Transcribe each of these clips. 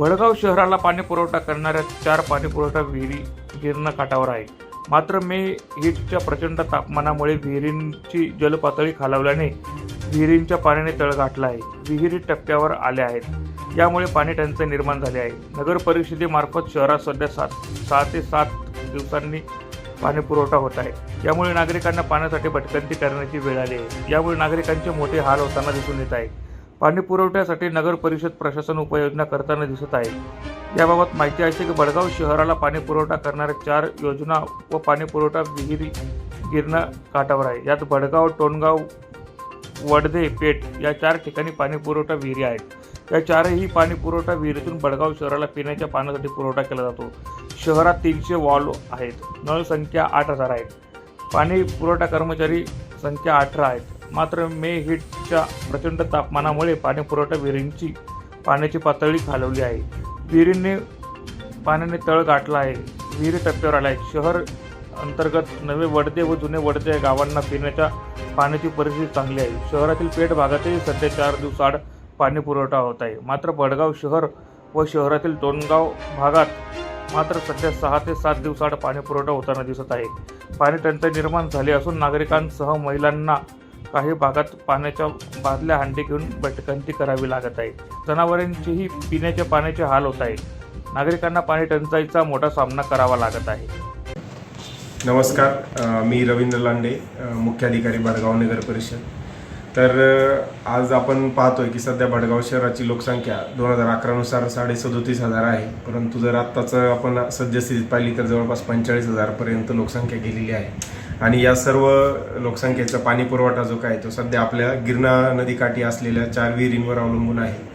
वडगाव शहराला पाणी पुरवठा करणाऱ्या चार पाणी पुरवठा विहिरी गिरणा काठावर आहे. मात्र मे हिटच्या प्रचंड तापमानामुळे विहिरींची जलपातळी खालावल्याने विहिरींच्या पाण्याने तळ गाठला आहे. विहिरी टप्प्यावर आल्या आहेत. यामुळे पाणी टंचाई निर्माण झाली आहे. नगर परिषदेमार्फत शहरात सध्या सात सहा ते सात दिवसांनी पाणी पुरवठा होत आहे. यामुळे नागरिकांना पाण्यासाठी भटकंती करण्याची वेळ आली आहे. यामुळे नागरिकांचे मोठे हाल होताना दिसून येत आहे. पाणी पुरवठ्यासाठी नगर परिषद प्रशासन उपाययोजना करताना दिसत आहे. याबाबत माहिती अशी की बडगाव शहराला पाणी पुरवठा करणाऱ्या चार योजना व पाणी पुरवठा विहिरी गिरणा काठावर आहे. यात बडगाव टोणगाव वडदे पेठ या चार ठिकाणी पाणी पुरवठा विहिरी आहेत. या चारही पाणी पुरवठा विहिरीतून बडगाव शहराला पिण्याच्या पाण्यासाठी पुरवठा केला जातो. शहरात तीनशे वॉल्व आहेत. नळ संख्या आठ हजार आहेत. पाणी पुरवठा कर्मचारी संख्या अठरा आहेत. मात्र मे हिटच्या प्रचंड तापमानामुळे पाणी पुरवठा विहिरींची पाण्याची पातळी खालवली आहे. विहिरीने पाण्याने तळ गाठला आहे. विहिरी टप्प्यावर आला आहे शहर अंतर्गत नवे वडदे व जुने वडदे या गावांना पिण्याच्या पाण्याची परिस्थिती चांगली आहे. शहरातील पेठ भागातही सध्या चार दिवसाआड पाणी पुरवठा होत आहे. मात्र बडगाव शहर व शहरातील दोनगाव भागात मात्र सध्या सहा ते सात दिवसाआड पाणी पुरवठा होताना दिसत आहे. पाणी टंचाई निर्माण झाली असून नागरिकांसह महिलांना काही भागात पाण्याच्या बादल्या हांडी घेऊन भटकंती करावी लागत आहे. जनावरांचीही पिण्याच्या पाण्याचे हाल होत आहे नागरिकांना पाणी टंचाईचा मोठा सामना करावा लागत आहे. नमस्कार मी रवींद्र लांडे मुख्याधिकारी भडगाव नगर परिषद. तर आज आपण पाहतोय की सध्या भडगाव शहराची लोकसंख्या दोन हजार अकरानुसार साडे सदोतीस हजार आहे. परंतु जर आत्ताचं आपण सद्यस्थितीत पाहिली तर जवळपास पंचेचाळीस हजारपर्यंत लोकसंख्या गेलेली आहे. आणि या सर्व लोकसंख्येचा पाणी पुरवठा जो काय तो सध्या आपल्या गिरणा नदीकाठी असलेल्या चार विहिरींवर अवलंबून आहे.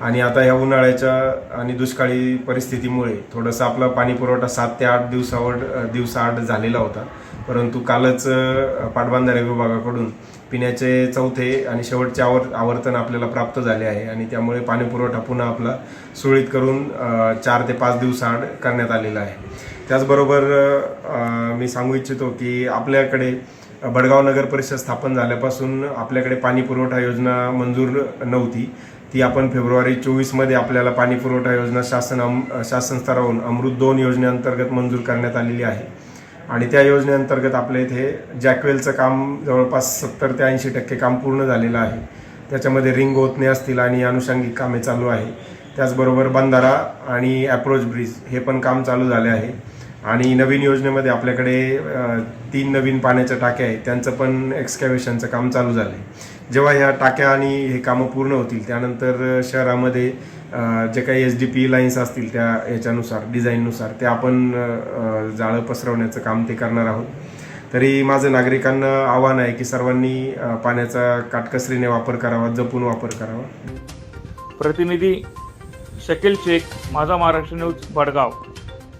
आणि आता या उन्हाळ्याच्या आणि दुष्काळी परिस्थितीमुळे थोडंसं आपला पाणी पुरवठा सात ते आठ दिवसावर दिवसाआड झालेला होता. परंतु कालच पाटबंधारे विभागाकडून पिण्याचे चौथे आणि शेवटचे आवर आवर्तन आपल्याला प्राप्त झाले आहे. आणि त्यामुळे पाणीपुरवठा पुन्हा आपला सुरळीत करून चार ते पाच दिवसाआड करण्यात आलेला आहे. त्याचबरोबर मी सांगू इच्छितो की आपल्याकडे भडगाव नगर परिषद स्थापन झाल्यापासून आपल्याकडे पाणीपुरवठा योजना मंजूर नव्हती. ती आपण फेब्रुवारी चोवीसमध्ये आपल्याला पाणीपुरवठा योजना शासन अम शासन स्तरावरून अमृत दोन योजनेअंतर्गत मंजूर करण्यात आलेली आहे. आणि त्या योजनेअंतर्गत आपल्या इथे जॅकवेलचं काम जवळपास सत्तर ते ऐंशी टक्के काम पूर्ण झालेलं आहे. त्याच्यामध्ये रिंग ओतणे असतील आणि अनुषंगिक कामे चालू आहे. त्याचबरोबर बंधारा आणि ॲप्रोच ब्रिज हे पण काम चालू झाले आहे. आणि नवीन योजनेमध्ये आपल्याकडे तीन नवीन पाण्याच्या टाक्या आहेत. त्यांचं पण एक्सकॅव्हेशनचं काम चालू झालं आहे जेव्हा ह्या टाक्या आणि हे कामं पूर्ण होतील त्यानंतर शहरामध्ये जे काही एच डी पी लाईन्स असतील त्या याच्यानुसार डिझाईननुसार ते आपण जाळं पसरवण्याचं काम ते करणार आहोत. तरी माझं नागरिकांना आव्हान आहे की सर्वांनी पाण्याचा काटकसरीने वापर करावा जपून वापर करावा. प्रतिनिधी शकील शेख माझा महाराष्ट्र न्यूज भडगाव.